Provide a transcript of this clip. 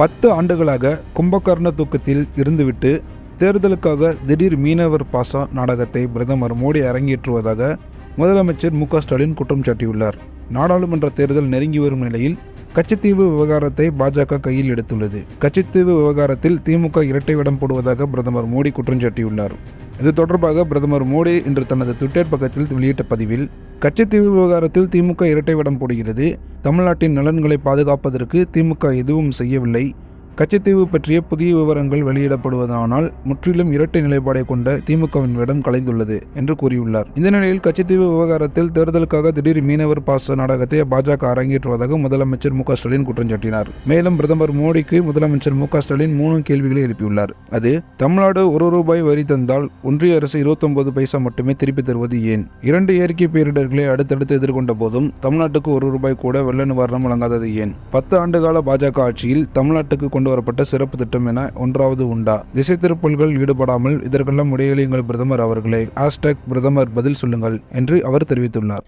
பத்து ஆண்டுகளாக கும்பகர்ண தூக்கத்தில் இருந்துவிட்டு தேர்தலுக்காக திடீர் மீனவர் பாசா நாடகத்தை பிரதமர் மோடி அரங்கேற்றுவதாக முதலமைச்சர் மு க ஸ்டாலின் குற்றம் சாட்டியுள்ளார். நாடாளுமன்ற தேர்தல் நெருங்கி வரும் நிலையில் கச்சத்தீவு விவகாரத்தை பாஜக கையில் எடுத்துள்ளது. கச்சத்தீவு விவகாரத்தில் திமுக இரட்டை வேடம் போடுவதாக பிரதமர் மோடி குற்றம் சாட்டியுள்ளார். இது தொடர்பாக பிரதமர் மோடி இன்று தனது ட்விட்டர் பக்கத்தில் வெளியிட்ட பதிவில் கச்சத்தீவு விவகாரத்தில் திமுக இரட்டை வடம் போடுகிறது. தமிழ்நாட்டின் நலன்களை பாதுகாப்பதற்கு திமுக எதுவும் செய்யவில்லை. கச்சத்தீவு பற்றிய புதிய விவரங்கள் வெளியிடப்படுவதானால் முற்றிலும் இரட்டை நிலைப்பாடை கொண்ட திமுகவின் வேடம் கலைந்துள்ளது என்று கூறியுள்ளார். இந்த நிலையில் கச்சத்தீவு விவகாரத்தில் தேர்தலுக்காக திடீர் மீனவர் பாச நாடகத்தை பாஜக அரங்கேற்றுவதாக முதலமைச்சர் மு ஸ்டாலின் குற்றம் சாட்டினார். மேலும் பிரதமர் மோடிக்கு முதலமைச்சர் மு ஸ்டாலின் மூணு கேள்விகளை எழுப்பியுள்ளார். அது தமிழ்நாடு ஒரு ரூபாய் வரி தந்தால் ஒன்றிய அரசு இருபத்தொன்பது பைசா மட்டுமே திருப்பி தருவது ஏன்? இரண்டு இயற்கை பேரிடர்களை அடுத்தடுத்து எதிர்கொண்ட போதும் தமிழ்நாட்டுக்கு ஒரு ரூபாய் கூட வெள்ள நிவாரணம் வழங்காதது ஏன்? பத்து ஆண்டுகால பாஜக ஆட்சியில் தமிழ்நாட்டுக்கு கொண்டு வரப்பட்ட சிறப்பு திட்டம் என ஒன்றாவது உண்டா? திசை திருப்பல்கள் ஈடுபடாமல் இதற்கெல்லாம் விடையளியுங்கள் பிரதமர் அவர்களே. ஹாஷ்டாக் பிரதமர் பதில் சொல்லுங்கள் என்று அவர் தெரிவித்துள்ளார்.